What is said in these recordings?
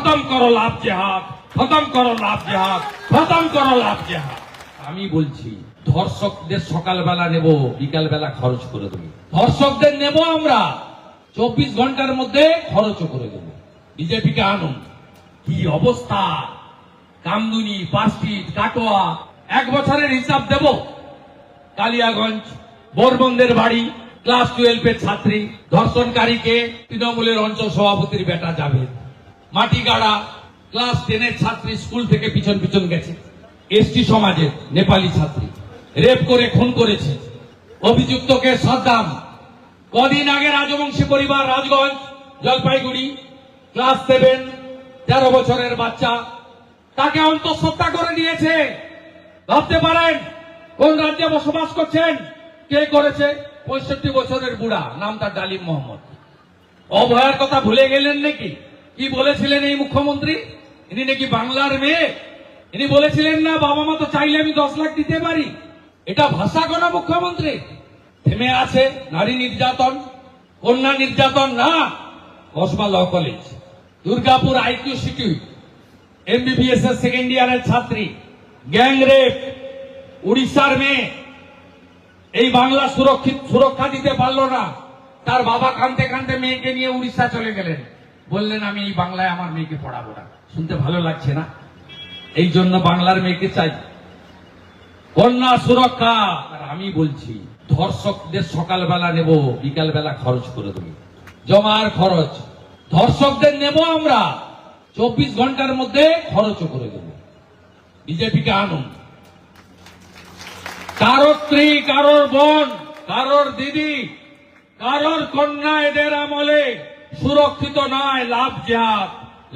খতম করো লাভ জেহাদ, খতম করো লাভ জেহাদ, খতম করো লাভ জেহাদ। আমি বলছি, ধর্ষকদের সকালবেলা নেব, বিকালবেলা খরচ করে দেবো। ধর্ষকদের নেব আমরা, চব্বিশ ঘণ্টার মধ্যে খরচও করে দেব। বিজেপিকে আনুন। কি অবস্থা? কামদুনি পাঁচটিট কাটোয়া, এক বছরের হিসাব দেব? কালিয়াগঞ্জ, বোরবন্দের বাড়ি, ক্লাস টুয়েলভের ছাত্রী, ধর্ষণকারীকে তৃণমূলের অঞ্চল সভাপতির বেটা যাবে মাটিগাড়া, ক্লাস টেনের ছাত্রী স্কুল থেকে পিছন পিছন গেছে। এসটি সমাজের নেপালি ছাত্রী। রেপ করে, খুন করেছে। অভিযুক্তকে সাদ্দাম। কদিন আগে রাজবংশী পরিবার রাজগঞ্জ, জলপাইগুড়ি, ক্লাস সেভেন, তেরো বছরের বাচ্চা। তাকে অন্তঃসত্ত্বা করে নিয়েছে। ভাবতে পারেন, কোন রাজ্যে বসবাস করছেন? কে করেছে? পঁয়ষট্টি বছরের বুড়া নাম তার ডালিম মোহাম্মদ। অভয়ার কথা ভুলে গেলেন নাকি? কি বলেছিলেন এই মুখ্যমন্ত্রী? ইনি নাকি বাংলার মেয়ে? ইনি বলেছিলেন, না বাবা মা তো চাইলে আমি দশ লাখ দিতে পারি। এটা ভাষা কোন মুখ্যমন্ত্রী। থেমে আছে নারী নির্যাতন, কন্যা নির্যাতন না Kasba law college, Durgapur IQ সিটিউট MBBS এর সেকেন্ড ইয়ারের ছাত্রী, গ্যাং রেপ, উড়িষ্যার মেয়ে। এই বাংলা সুরক্ষিত সুরক্ষা দিতে পারল না। তার বাবা কানতে কানতে মেয়েকে নিয়ে উড়িষ্যা চলে গেলেন। বললেন, আমি এই বাংলায় আমার মেয়েকে পড়াবো না। শুনতে ভালো লাগছে না? এই জন্য বাংলার মেয়েকে চাই। কন্যা সুরক্ষা, আর আমি বলছি, ধর্ষকদের সকালবেলা নেব, বিকালবেলা খরচ করে দেবো। জমার খরচ। ধর্ষকদের নেব আমরা। চব্বিশ ঘণ্টার মধ্যে খরচও করে দেব। বিজেপিকে আনুন। কারোর স্ত্রী, কারোর বোন, কারোর দিদি, কারোর কন্যা এদের আমলে সুরক্ষিত নয়, লাভ জেহাদ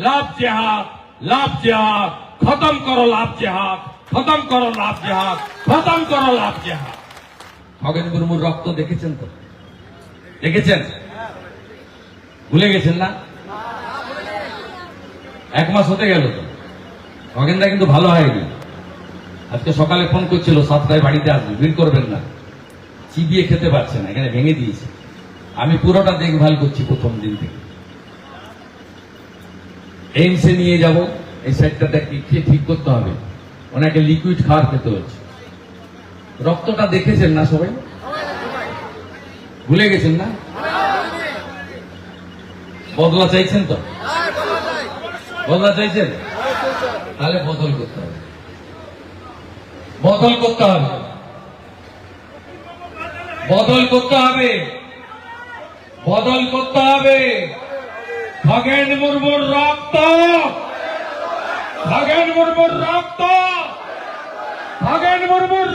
লাভ জেহাদ লাভ জেহাদ। খতম করো লাভ জেহাদ, খতম করো লাভ জেহাদ, খতম করো লাভ জেহাদ। খগেন মুর্মুর রক্ত দেখেছেন তো? দেখেছেন? ভুলে গেছেন না? এক মাস হতে গেল তো। খগেনদা কিন্তু ভালো হয়নি। আজকে সকালে ফোন করছিল, সাতটায় বাড়িতে আসবে, ভিড় করবেন না। চিবিয়ে খেতে পারছে না, এখানে ভেঙে দিয়েছে। আমি পুরোটা দেখভাল করছি প্রথম দিন থেকে। এইমসে নিয়ে যাব, এই সাইডটা খেয়ে ঠিক করতে হবে? ওনাকে লিকুইড খাওয়ার খেতে হচ্ছে। রক্তটা দেখেছেন না সবাই? ভুলে গেছেন না? বদলা চাইছেন তো? বদলা চাইছেন? তাহলে বদল করতে হবে। বদল করতে হবে। বদল করতে হবে। বদল করতে হবে। খগেন মুর্মুর রক্ত। খগেন মুর্মুর রক্ত। খগেন মুর্মুর